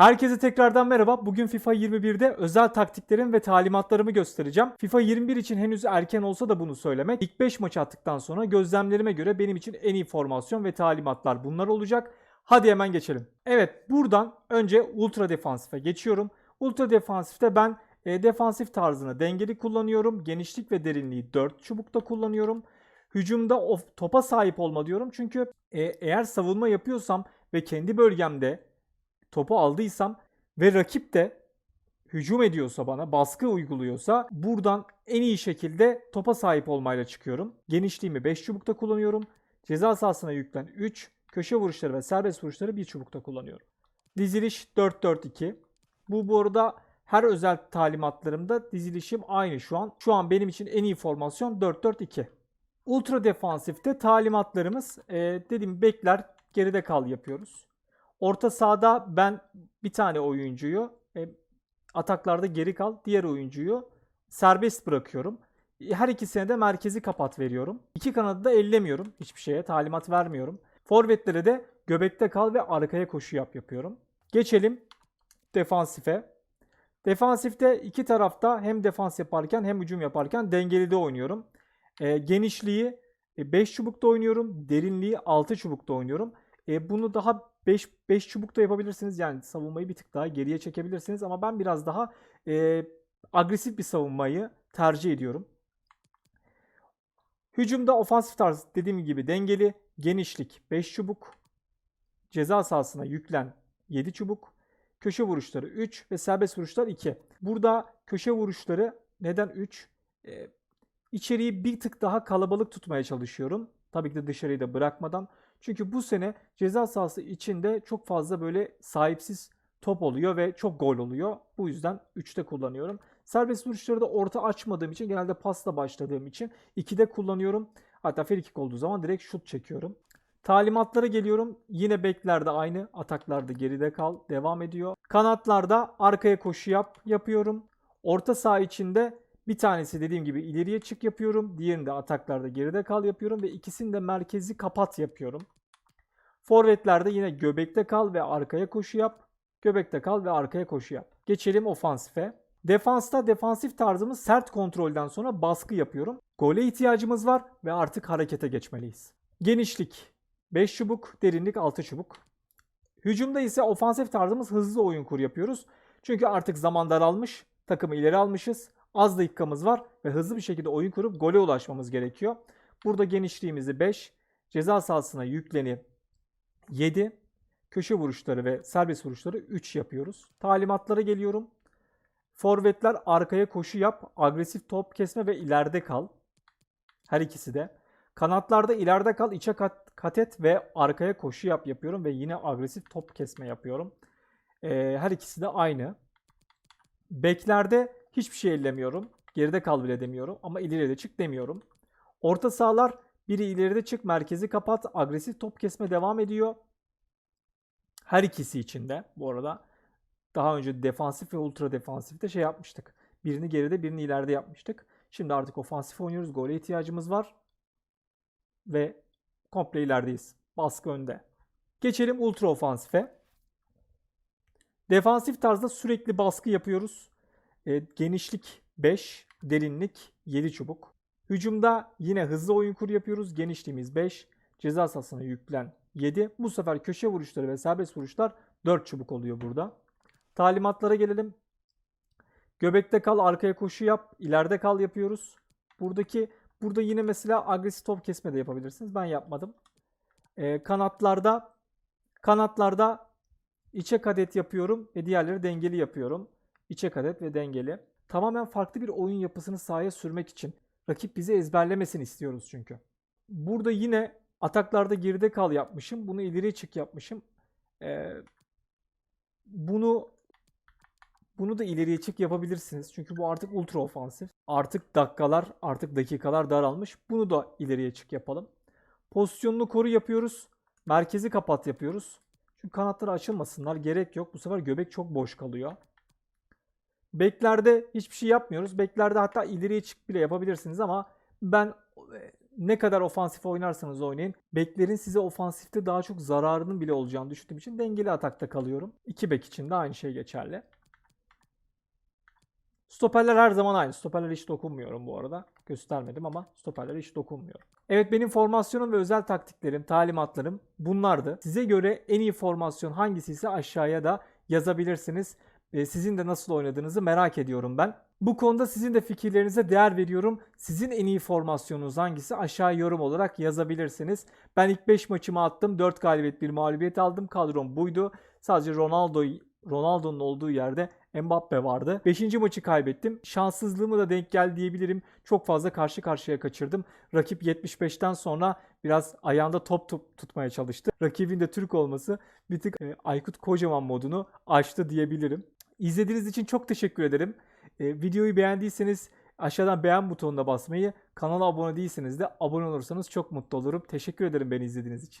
Herkese tekrardan merhaba. Bugün FIFA 21'de özel taktiklerim ve talimatlarımı göstereceğim. FIFA 21 için henüz erken olsa da bunu söylemek. İlk 5 maç attıktan sonra gözlemlerime göre benim için en iyi formasyon ve talimatlar bunlar olacak. Hadi hemen geçelim. Evet buradan önce ultra defansife geçiyorum. Ultra defansifte ben e, defansif tarzını dengeli kullanıyorum. Genişlik ve derinliği 4 çubukta kullanıyorum. Hücumda o topa sahip olma diyorum. Çünkü e, eğer savunma yapıyorsam ve kendi bölgemde topu aldıysam ve rakip de hücum ediyorsa bana, baskı uyguluyorsa buradan en iyi şekilde topa sahip olmayla çıkıyorum. Genişliğimi 5 çubukta kullanıyorum. Ceza sahasına yüklen 3, köşe vuruşları ve serbest vuruşları 1 çubukta kullanıyorum. Diziliş 4-4-2. Bu bu arada her özel talimatlarımda dizilişim aynı şu an. Şu an benim için en iyi formasyon 4-4-2. Ultra defansifte talimatlarımız e, dediğim bekler geride kal yapıyoruz. Orta sahada ben bir tane oyuncuyu e, ataklarda geri kal, diğer oyuncuyu serbest bırakıyorum. Her ikisine de merkezi kapat veriyorum. İki kanadı da ellemiyorum hiçbir şeye, talimat vermiyorum. Forvetlere de göbekte kal ve arkaya koşu yap yapıyorum. Geçelim defansife. Defansifte iki tarafta hem defans yaparken hem hücum yaparken dengeli de oynuyorum. E, genişliği 5 çubukta oynuyorum. Derinliği 6 çubukta oynuyorum. E, bunu daha 5 5 çubukta yapabilirsiniz. Yani savunmayı bir tık daha geriye çekebilirsiniz ama ben biraz daha e, agresif bir savunmayı tercih ediyorum. Hücumda ofansif tarz dediğim gibi dengeli, genişlik 5 çubuk, ceza sahasına yüklen 7 çubuk, köşe vuruşları 3 ve serbest vuruşlar 2. Burada köşe vuruşları neden 3? Ee, içeriği bir tık daha kalabalık tutmaya çalışıyorum. Tabii ki de dışarıyı da bırakmadan. Çünkü bu sene ceza sahası içinde çok fazla böyle sahipsiz top oluyor ve çok gol oluyor. Bu yüzden 3'te kullanıyorum. Serbest vuruşları da orta açmadığım için genelde pasla başladığım için 2'de kullanıyorum. Hatta free olduğu zaman direkt şut çekiyorum. Talimatlara geliyorum. Yine beklerde aynı. Ataklarda geride kal. Devam ediyor. Kanatlarda arkaya koşu yap yapıyorum. Orta saha içinde bir tanesi dediğim gibi ileriye çık yapıyorum. Diğerinde ataklarda geride kal yapıyorum. Ve ikisini de merkezi kapat yapıyorum. Forvetlerde yine göbekte kal ve arkaya koşu yap. Göbekte kal ve arkaya koşu yap. Geçelim ofansife. Defansta defansif tarzımız sert kontrolden sonra baskı yapıyorum. Gole ihtiyacımız var ve artık harekete geçmeliyiz. Genişlik 5 çubuk, derinlik 6 çubuk. Hücumda ise ofansif tarzımız hızlı oyun kur yapıyoruz. Çünkü artık zaman daralmış, takımı ileri almışız. Az dakikamız var ve hızlı bir şekilde oyun kurup gole ulaşmamız gerekiyor. Burada genişliğimizi 5, ceza sahasına yükleni 7, köşe vuruşları ve serbest vuruşları 3 yapıyoruz. Talimatlara geliyorum. Forvetler arkaya koşu yap, agresif top kesme ve ileride kal. Her ikisi de. Kanatlarda ileride kal, içe kat, kat et ve arkaya koşu yap yapıyorum ve yine agresif top kesme yapıyorum. Ee, her ikisi de aynı. Beklerde hiçbir şey ellemiyorum. Geride kal bile demiyorum ama ileriye de çık demiyorum. Orta sahalar biri ileride çık, merkezi kapat, agresif top kesme devam ediyor. Her ikisi için de bu arada daha önce defansif ve ultra defansifte şey yapmıştık. Birini geride birini ileride yapmıştık. Şimdi artık ofansif oynuyoruz. Gole ihtiyacımız var. Ve komple ilerideyiz. Baskı önde. Geçelim ultra ofansife. Defansif tarzda sürekli baskı yapıyoruz. E, genişlik 5, derinlik 7 çubuk. Hücumda yine hızlı oyun kur yapıyoruz. Genişliğimiz 5, ceza sahasına yüklen 7. Bu sefer köşe vuruşları ve serbest vuruşlar 4 çubuk oluyor burada. Talimatlara gelelim. Göbekte kal, arkaya koşu yap, ileride kal yapıyoruz. Buradaki burada yine mesela agresif top kesme de yapabilirsiniz. Ben yapmadım. Ee, kanatlarda kanatlarda içe kadet yapıyorum ve diğerleri dengeli yapıyorum. İçe kadet ve dengeli. Tamamen farklı bir oyun yapısını sahaya sürmek için. Rakip bizi ezberlemesin istiyoruz çünkü. Burada yine ataklarda geride kal yapmışım. Bunu ileriye çık yapmışım. Ee, bunu bunu da ileriye çık yapabilirsiniz. Çünkü bu artık ultra ofansif. Artık dakikalar, artık dakikalar daralmış. Bunu da ileriye çık yapalım. Pozisyonunu koru yapıyoruz. Merkezi kapat yapıyoruz. Çünkü kanatları açılmasınlar. Gerek yok. Bu sefer göbek çok boş kalıyor. Beklerde hiçbir şey yapmıyoruz. Beklerde hatta ileriye çık bile yapabilirsiniz ama ben ne kadar ofansif oynarsanız oynayın. Beklerin size ofansifte daha çok zararının bile olacağını düşündüğüm için dengeli atakta kalıyorum. İki bek için de aynı şey geçerli. Stoperler her zaman aynı. Stoperlere hiç dokunmuyorum bu arada. Göstermedim ama stoperlere hiç dokunmuyorum. Evet benim formasyonum ve özel taktiklerim, talimatlarım bunlardı. Size göre en iyi formasyon hangisi ise aşağıya da yazabilirsiniz. Ee, Sizin de nasıl oynadığınızı merak ediyorum ben. Bu konuda sizin de fikirlerinize değer veriyorum. Sizin en iyi formasyonunuz hangisi aşağı yorum olarak yazabilirsiniz. Ben ilk 5 maçımı attım. 4 galibiyet 1 mağlubiyet aldım. Kadrom buydu. Sadece Ronaldo Ronaldo'nun olduğu yerde Mbappe vardı. 5. maçı kaybettim. Şanssızlığımı da denk geldi diyebilirim. Çok fazla karşı karşıya kaçırdım. Rakip 75'ten sonra biraz ayağında top, tut- tutmaya çalıştı. Rakibin de Türk olması bir tık e, Aykut Kocaman modunu açtı diyebilirim. İzlediğiniz için çok teşekkür ederim. E, videoyu beğendiyseniz aşağıdan beğen butonuna basmayı, kanala abone değilseniz de abone olursanız çok mutlu olurum. Teşekkür ederim beni izlediğiniz için.